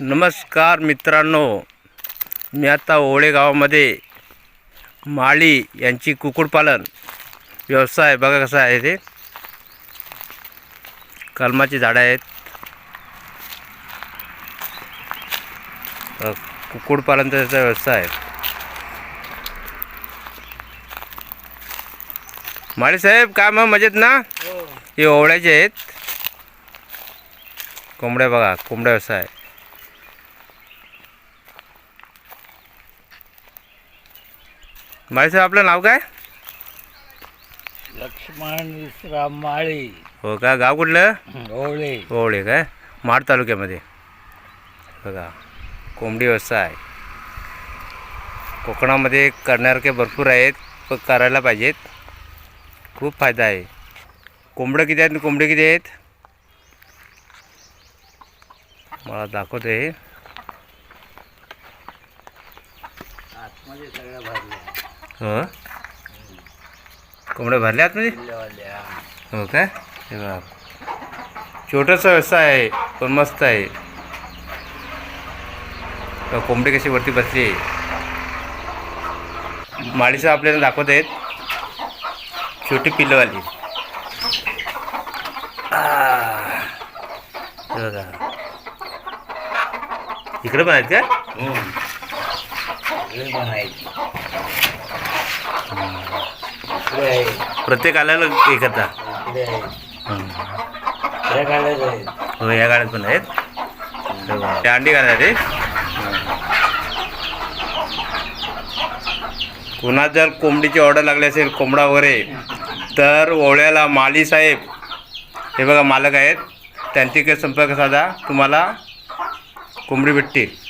नमस्कार मित्रांनो. मी आता ओळे गावामध्ये माळी यांची कुक्कुटपालन व्यवसाय बघा कसा आहे ते. कलमाची झाडं आहेत. अ, कुक्कुटपालनचा त्याचा व्यवसाय आहे. माळी साहेब काय मग मजेत ना? हे. ओवळ्याचे आहेत. कोंबड्या बघा कोंबड्या व्यवसाय माळी साहेब आपलं नाव काय? लक्ष्मण विश्राम माळी. हो का? गाव कुठलं? ओळे ओवळे काय? महाड तालुक्यामध्ये. बघा कोंबडी व्यवसाय कोकणामध्ये करणारे भरपूर आहेत पण करायला पाहिजेत. खूप फायदा आहे. कोंबडं किती आहेत कोंबडे किती आहेत? मला दाखवते. आतमध्ये हो? कोंबड्या भरल्या आतमध्ये? हो काय हे बघा. छोटासा व्यवसाय आहे पण मस्त आहे. कोंबडी कशी वरती बसली आहे. माळीचं आपल्याला दाखवत आहेत. छोटी पिल्लवाली. हे इकडे पण आहेत का सगळे बनायचे इकडे आहे प्रत्येक आल्याला इकडे आहे. हं. त्या या गाड्यात पण आहेत. हे बघा. ते अंडी घालणार कुणा जर कोंबडीची ऑर्डर लागली असेल कोंबडा वगैरे तर ओळ्याला माली साहेब हे बघा मालक आहेत. त्यांची काही संपर्क साधा. तुम्हाला कोंबडी भेटतील.